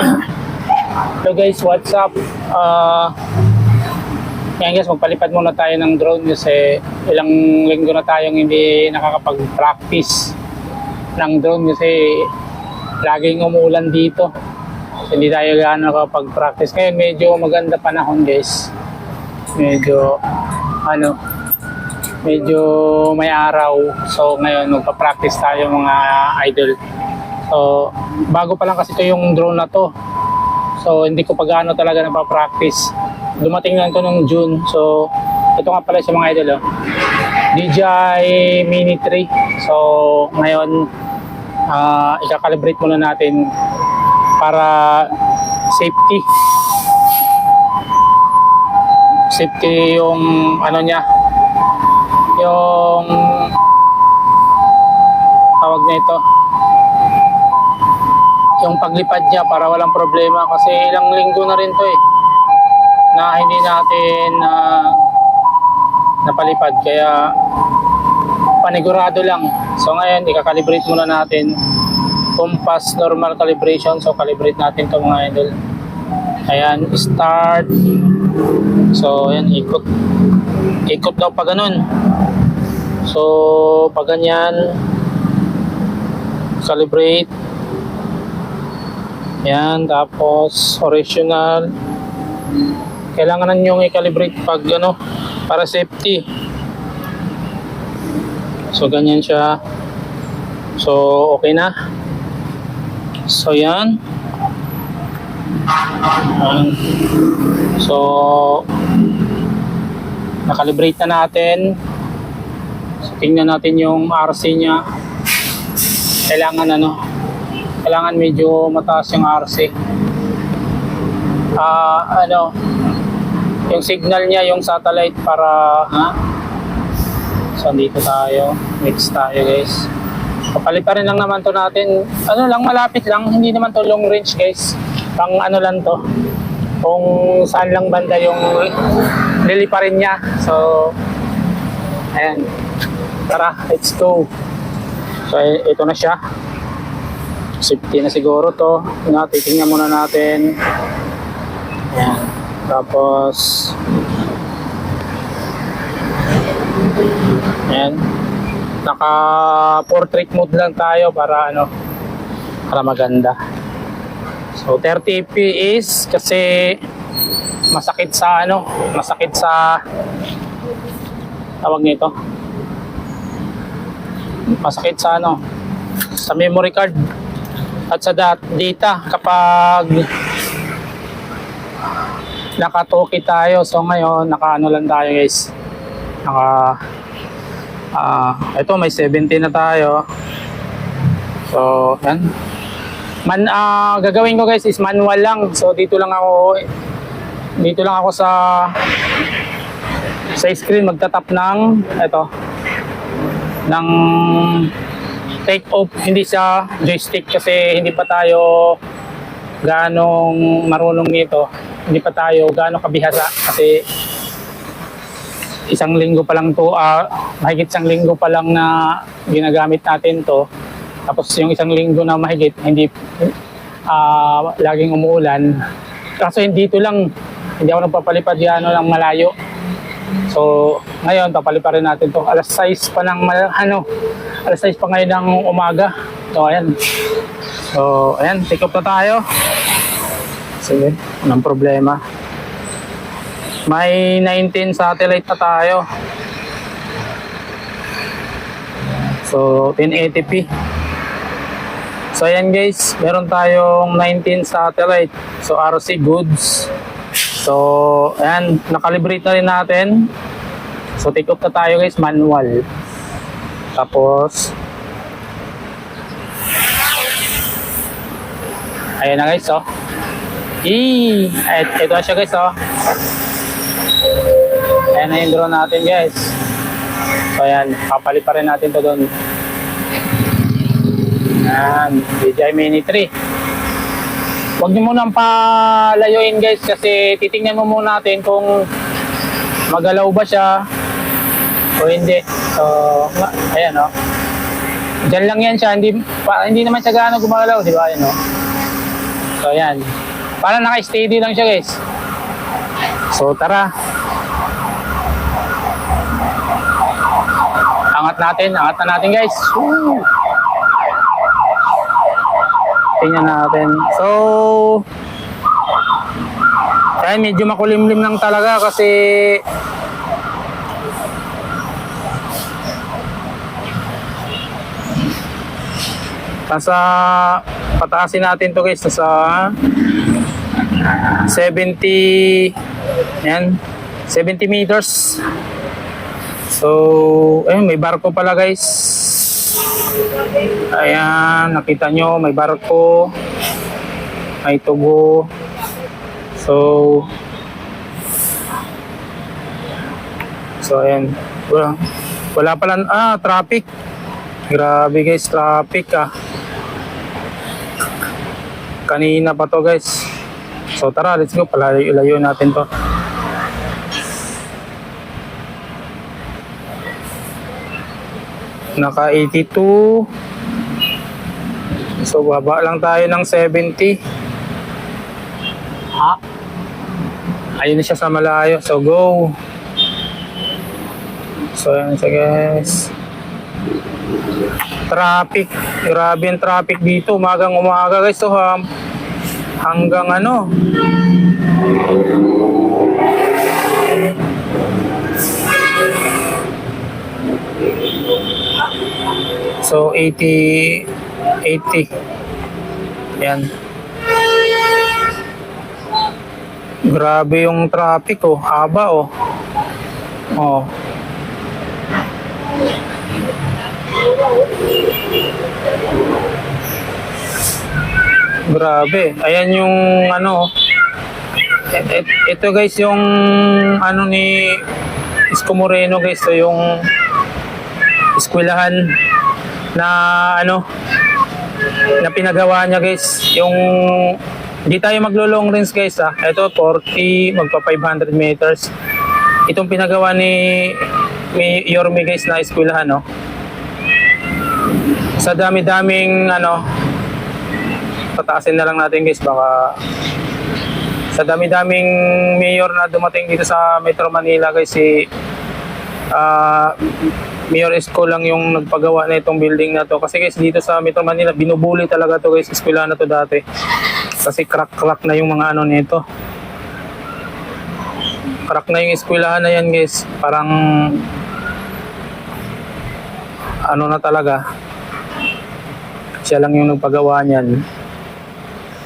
Hello guys, what's up? Uh, ngayon guys, magpalipad muna tayo ng drone kasi ilang linggo na tayong hindi nakakapag-practice ng drone kasi laging umuulan dito. So, hindi tayo gaano nakapag-practice. Ngayon medyo maganda panahon guys. Medyo ano, medyo may araw. So ngayon magpa-practice tayo mga idol. So bago pa lang kasi ito yung drone na to. So hindi ko pa gaano talaga napapractice. Dumating lang to nung June. So ito nga pala sa mga idol. Oh. DJI Mini 3. So ngayon ah i-calibrate muna natin para safety. Safety yung ano niya. Yung tawag na ito yung paglipad niya para walang problema. Kasi ilang linggo na rin to eh na hindi natin na napalipad. Kaya panigurado lang. So ngayon ikakalibrate muna natin compass normal calibration. So calibrate natin to mga idol. Ayan start. So ayan ikot. Ikot daw pa ganun. So pag ganyan calibrate yan, tapos original. Kailangan nyo i-calibrate pag ano, para safety. So, ganyan siya. So, okay na. So, yan. Yan. So, nakalibrate na natin. So, tingnan natin yung RC niya. Kailangan ano, kailangan medyo mataas yung RC. Ah, ano, yung signal niya, yung satellite para, ha? So, dito tayo. Mix tayo, guys. Papalitan rin lang naman to natin. Ano lang, malapit lang. Hindi naman to long range, guys. Pang ano lang to. Kung saan lang banda yung liliparin niya. So, ayan. Tara, let's go. So, ito na siya safety na siguro to. Na titingnan muna natin. Ayan. tapos Ayan. naka portrait mode lang tayo para ano para maganda. So 30 fps kasi masakit sa ano masakit sa tawag nito. Masakit sa ano sa memory card at sa dat data kapag nakatoki tayo so ngayon naka ano lang tayo guys. Naka ah ito may 70 na tayo. So yan. Man ah, gagawin ko guys is manual lang. So dito lang ako dito lang ako sa sa screen magtatap ng ito ng take off hindi siya joystick kasi hindi pa tayo ganong marunong nito. Hindi pa tayo ganong kabihasa kasi isang linggo pa lang to ah, mahigit isang linggo pa lang na ginagamit natin to. Tapos yung isang linggo na mahigit hindi ah, laging umuulan. Kaso hindi dito lang hindi ako nagpapalipad yan ng malayo So, ngayon, papaliparin natin to Alas 6 pa ng, ano, alas 6 pa ngayon ng umaga. So, ayan. So, ayan, take off na tayo. Sige, walang problema. May 19 satellite na tayo. So, 1080p. So, ayan guys, meron tayong 19 satellite. So, RC goods. So, ayan, nakalibrate na rin natin. So, take off na tayo guys, manual. Tapos, ayan na guys, oh. Eee! Ito na siya guys, oh. Ayan na yung drone natin guys. So, ayan, papalit pa rin natin to doon. Ayan, DJI Mini 3. Huwag niyo munang palayuin guys kasi titingnan mo muna natin kung magalaw ba siya o hindi. So, ayan o. Diyan lang yan siya, hindi, pa, hindi naman siya gaano gumalaw, di ba? Ayan o. So, ayan. Parang naka-steady lang siya, guys. So, tara. Angat natin, angat na natin, guys. Woo! Tingnan natin. So, ayan, medyo makulimlim lang talaga kasi nasa pataasin natin to guys nasa 70 yan 70 meters so ayun may barko pala guys ayan nakita nyo may barko may tubo. So so ayan. Wala, wala pala ah traffic. Grabe guys traffic ah. Kanina pa to guys. So tara let's go. Palayo natin to naka 82 so baba lang tayo ng 70 ha? Ayun na siya sa malayo. So go. So yan siya guys. Traffic. Grabe yung traffic dito. Umagang umaga guys. So ha, hanggang ano So 80 80 Yan. Grabe yung traffic oh, haba oh. Oh. Grabe. Ayan yung ano. Ito guys yung ano ni Isko Moreno guys. So yung eskwelahan na ano na pinagawa niya guys. Yung hindi tayo maglo long range guys ah. Ito 40 magpa 500 meters. Itong pinagawa ni ni Yorme guys na eskwelahan no. Sa dami-daming ano pataasin na lang natin guys baka sa dami-daming mayor na dumating dito sa Metro Manila guys si ah Mayor Esco lang yung nagpagawa na itong building na to kasi guys dito sa Metro Manila binubuli talaga to guys eskwela na to dati kasi crack-crack na yung mga ano nito crack na yung eskwelahan na yan guys parang ano na talaga siya lang yung nagpagawa niyan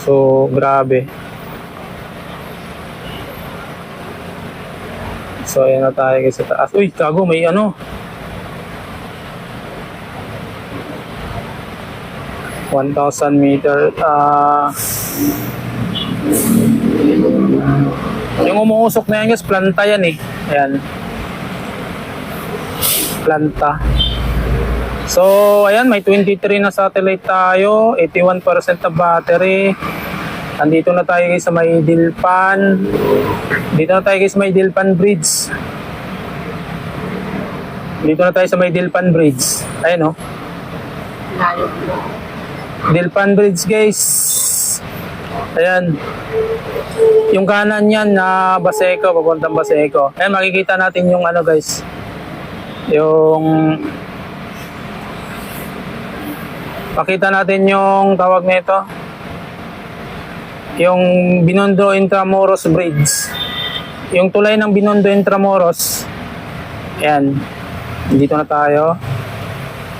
So, grabe. So, ayan na tayo guys sa taas. Uy, kago, may ano. One thousand meter. Ah... yung umuusok na yan guys, planta yan eh. Ayan. Planta. So, ayan, may 23 na satellite tayo, 81% na battery. Andito na tayo guys sa may Dilpan. Dito na tayo guys sa may Dilpan Bridge. Dito na tayo sa may Dilpan Bridge. Ayan oh. Dilpan Bridge guys. Ayan. Yung kanan yan na Baseco, papuntang Baseco. Ayan, makikita natin yung ano guys. Yung Pakita natin yung tawag nito. Yung Binondo Intramuros Bridge. Yung tulay ng Binondo Intramuros. Ayan. Dito na tayo.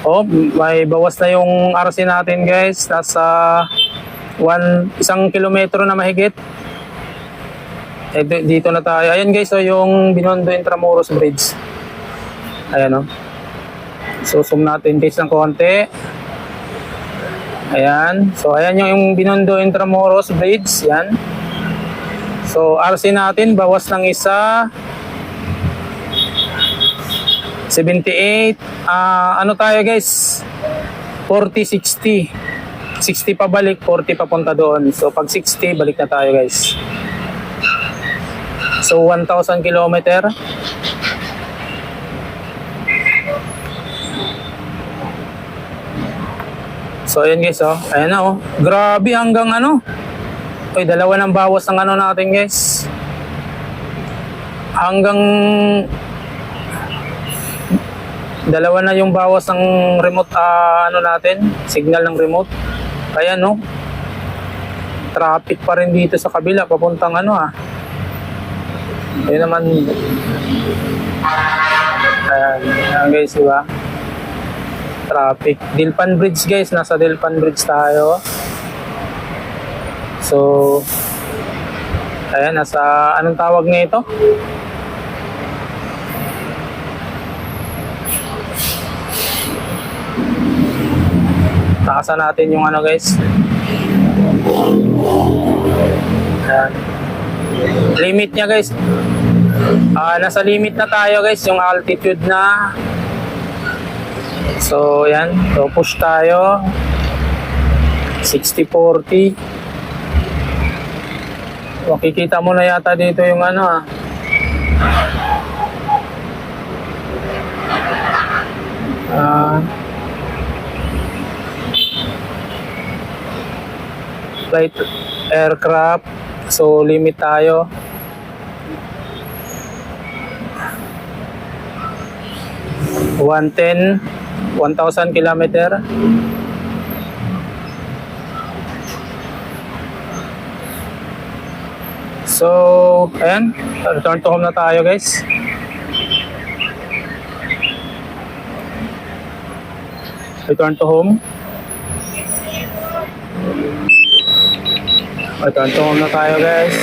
Oh, may bawas na yung RC natin guys. Nasa one, isang kilometro na mahigit. Eh, di- dito na tayo. Ayan guys, so yung Binondo Intramuros Bridge. Ayan oh. So, zoom natin guys ng konti. Ayan. So, ayan yung, yung Binondo Intramuros Bridge. Yan. So, RC natin, bawas ng isa. 78. Ah, ano tayo guys? 40, 60. 60 pa balik, 40 papunta doon. So, pag 60, balik na tayo guys. So, 1,000 kilometer. So, ayan guys, oh. Ayan na, oh. Grabe, hanggang ano? Uy, dalawa ng bawas ng ano natin guys. Hanggang dalawa na yung bawas ng remote ah, ano natin, signal ng remote. Kaya no, traffic pa rin dito sa kabila papuntang ano ah. Ayun naman. Ayan, ayan guys, di ba? Traffic. Dilpan Bridge guys, nasa Dilpan Bridge tayo. So, ayan, nasa, anong tawag nito? Takasan natin yung ano guys. Ayan. Limit niya guys. Ah, nasa limit na tayo guys, yung altitude na. So, yan. So, push tayo. 60-40. Makikita mo na yata dito yung ano ah. Ah. Light aircraft. So, limit tayo. One ten, one thousand kilometer. So, ayan. Return to home na tayo, guys. Return to home. To home na tayo, guys.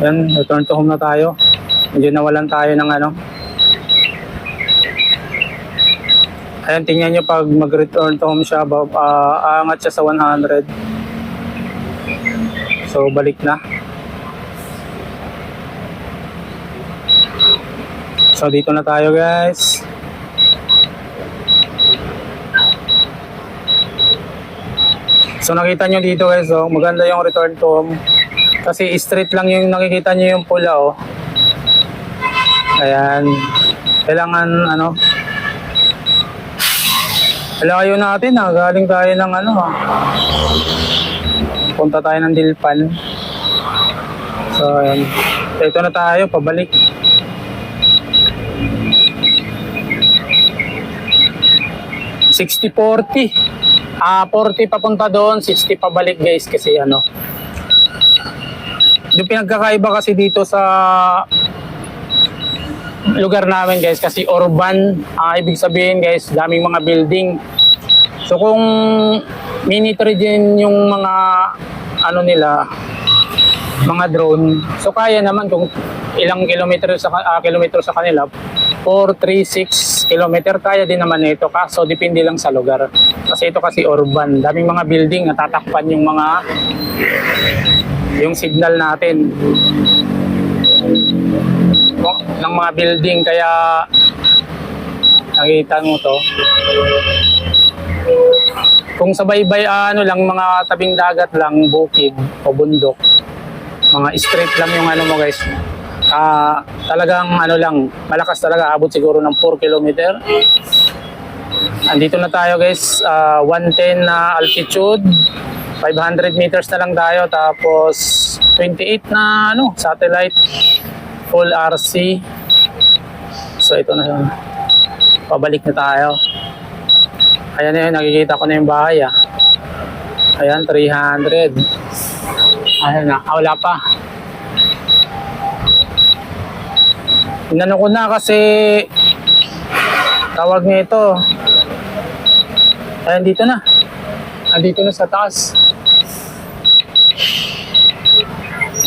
Ayan, return to home na tayo. Medyo nawalan tayo ng ano. Ayan, tingnan nyo pag mag-return to home siya, ah, aangat siya sa 100. So, balik na. So, dito na tayo guys. So, nakita nyo dito guys, oh, maganda yung return to home. Kasi straight lang yung nakikita nyo yung pula, oh. Ayan. Kailangan, ano, Layo natin ah, galing tayo ng ano ah. Punta tayo ng Dilpan. So, ayan. Ito na tayo, pabalik. Sixty forty. Ah, 40 papunta doon, 60 pabalik guys kasi ano. Yung pinagkakaiba kasi dito sa lugar namin guys kasi urban ah, ibig sabihin guys daming mga building so kung minitry din yung mga ano nila mga drone so kaya naman kung ilang kilometer sa ah, kilometro sa kanila 4, 3, 6 kilometer. Kaya din naman ito kaso depende lang sa lugar. Kasi ito kasi urban. Daming mga building natatakpan yung mga yung signal natin. Ng mga building. Kaya nakita mo to. Kung sa baybay ah, ano lang mga tabing dagat lang bukid o bundok. Mga straight lang yung ano mo guys ah talagang ano lang malakas talaga abot siguro ng 4 kilometer andito na tayo guys ah, 110 na altitude 500 meters na lang tayo tapos 28 na ano satellite full RC. So ito na yun. Pabalik na tayo. Ayan na yun, nakikita ko na yung bahay ah. Ayan, 300. Ayan na, ah, wala pa. Inano ko na kasi tawag nito. Ayan, dito na. Andito na sa taas.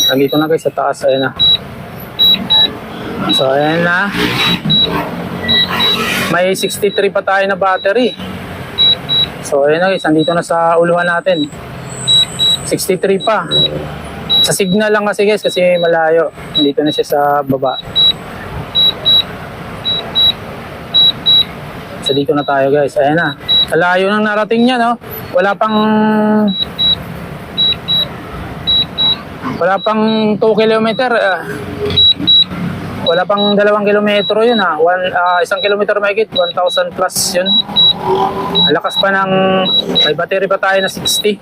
Andito na kayo sa taas. Ayan na. So, ayan na. May 63 pa tayo na battery. So, ayan na guys. Andito na sa uluhan natin. 63 pa. Sa signal lang kasi guys kasi malayo. Dito na siya sa baba. So, dito na tayo guys. Ayan na. Malayo nang narating niya, no? Wala pang... Wala pang 2 kilometer. ah. Wala pang dalawang kilometro yun ah. One, ah, isang kilometro mahigit, 1,000 plus yun. Lakas pa ng, may battery pa tayo na 60.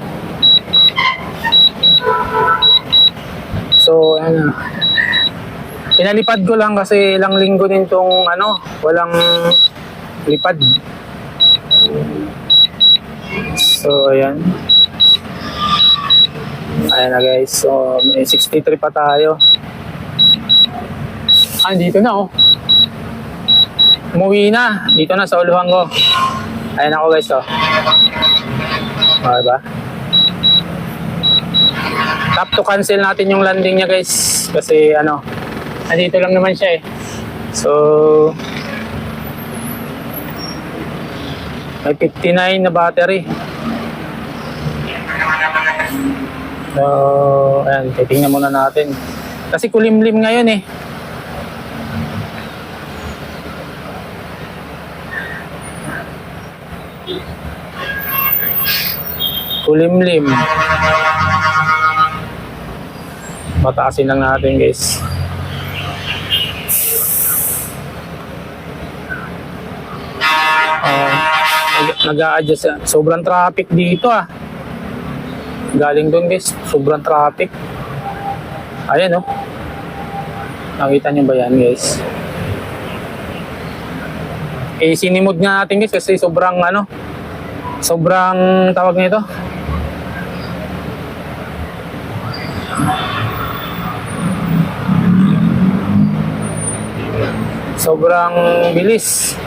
So, ano. Pinalipad ko lang kasi ilang linggo din tong ano, walang lipad. So, ayan. Ayan na guys. So, may 63 pa tayo. Ah, dito na oh. Umuwi na. Dito na sa uluhan ko. Ayan ako guys oh. Oh, diba? Tap to cancel natin yung landing niya guys. Kasi ano, andito lang naman siya eh. So, may 59 na battery. So, ayan, titingnan muna natin. Kasi kulimlim ngayon eh. Kulimlim. Pataasin lang natin guys. Nag-a-adjust. Sobrang traffic dito ah. Galing doon guys. Sobrang traffic. Ayan oh. Nakita niyo ba yan guys? Eh, sinimod nga natin guys kasi sobrang ano, sobrang tawag nito. Sobrang bilis.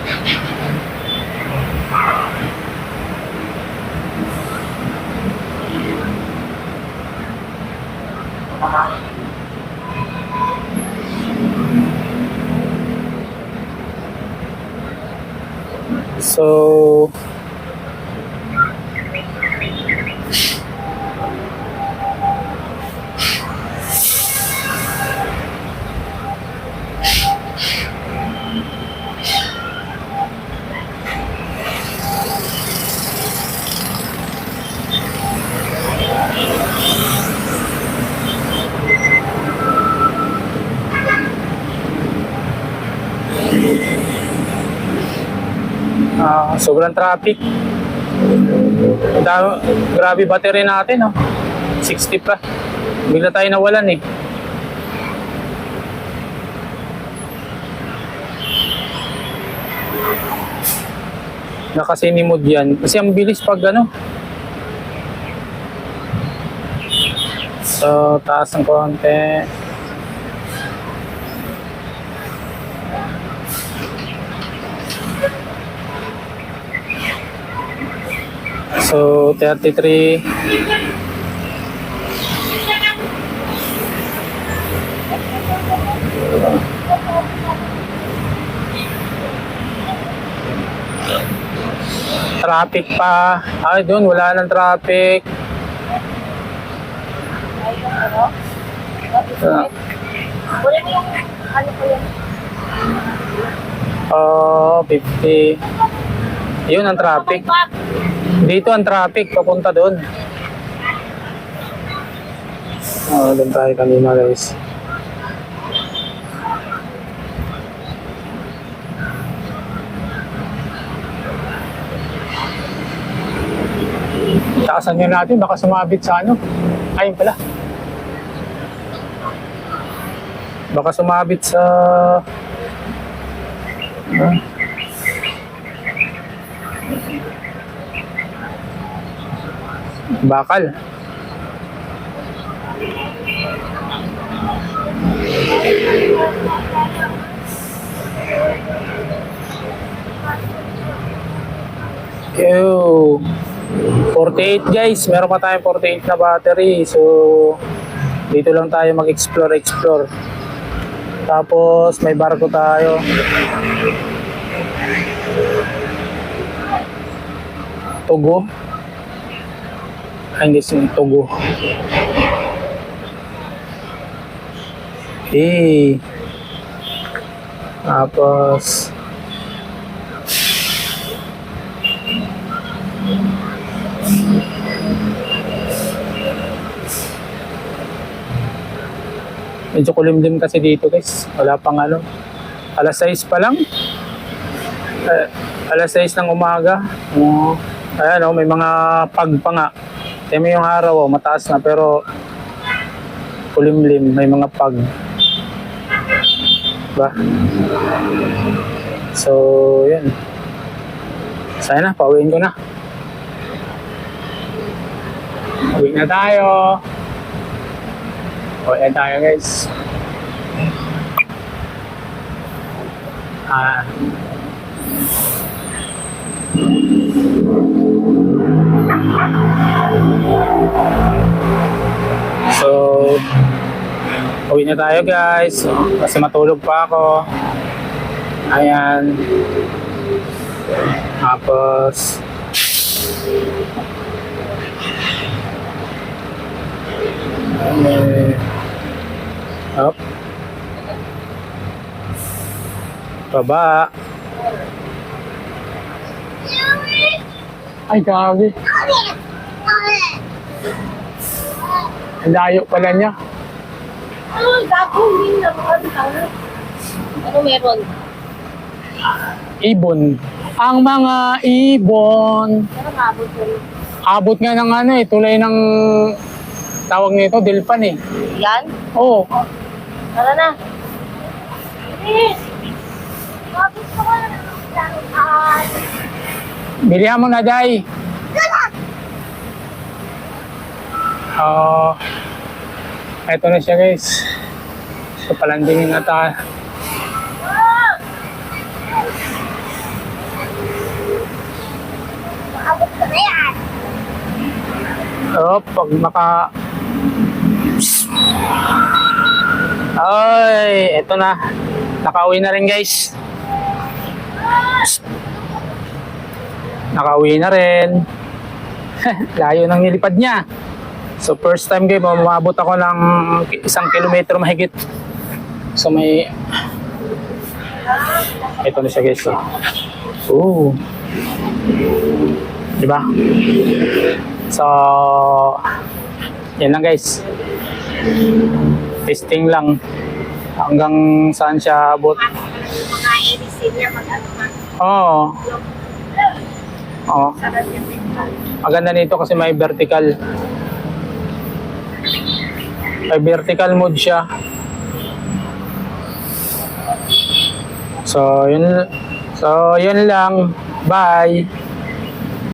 So, sobrang traffic. Da, grabe battery natin, oh. 60 pa. Bigla tayo nawalan eh. Nakasinimod yan. Kasi ang bilis pag ano. So, taas ng konti. So, 33. Traffic pa. Ay, doon, wala nang traffic. Yun. Oh, 50. Yun ang traffic. Dito ang traffic, papunta doon. Oh, doon tayo kanina guys. Taasan nyo natin, baka sumabit sa ano. Ayun pala. Baka sumabit sa... Ah. Bakal. Ew. 48 guys, meron pa tayong 48 na battery. So, dito lang tayo mag-explore, explore. Tapos, may barko tayo. Tugo. Ay, hindi sin Tugo. Eh. Tapos, Medyo kulimlim kasi dito guys. Wala pang ano. Alas 6 pa lang. Eh, alas 6 ng umaga. Oh, ayan oh, may mga pag nga. Kaya yung araw oh, mataas na pero kulimlim. May mga pag. Ba? So, yun. Sana, pauwiin ko na. Uwi na tayo. Uwi na tayo guys. Ah. So, uwi na tayo guys. Kasi matulog pa ako. Ayan. Tapos, Eh, up. Baba. Ay, grabe. Ang layo pala niya. Ano, gagawin din na mga ano? Ano meron? Ibon. Ang mga ibon. Yun? Abot nga ng ano eh, tulay ng tawag nito, Dilpan eh. Yan? Oo. Tara na. Please! Mabot ko ka na ng. Bilihan mo na, Day. Oo. eto na siya, guys. So, palandingin na tayo. Oh, pag maka... Ay, eto na. Nakauwi na rin, guys. Nakauwi na rin. Layo ng nilipad niya. So, first time, guys, mamabot ako ng isang kilometro mahigit. So, may... Ito na siya, guys. Oh. Ooh. Diba? So, yan lang guys. Testing lang. Hanggang saan siya abot. Mag-ano na. Oo. Sarap. Maganda nito kasi may vertical. May vertical mode siya. So, yun So, yun lang. Bye.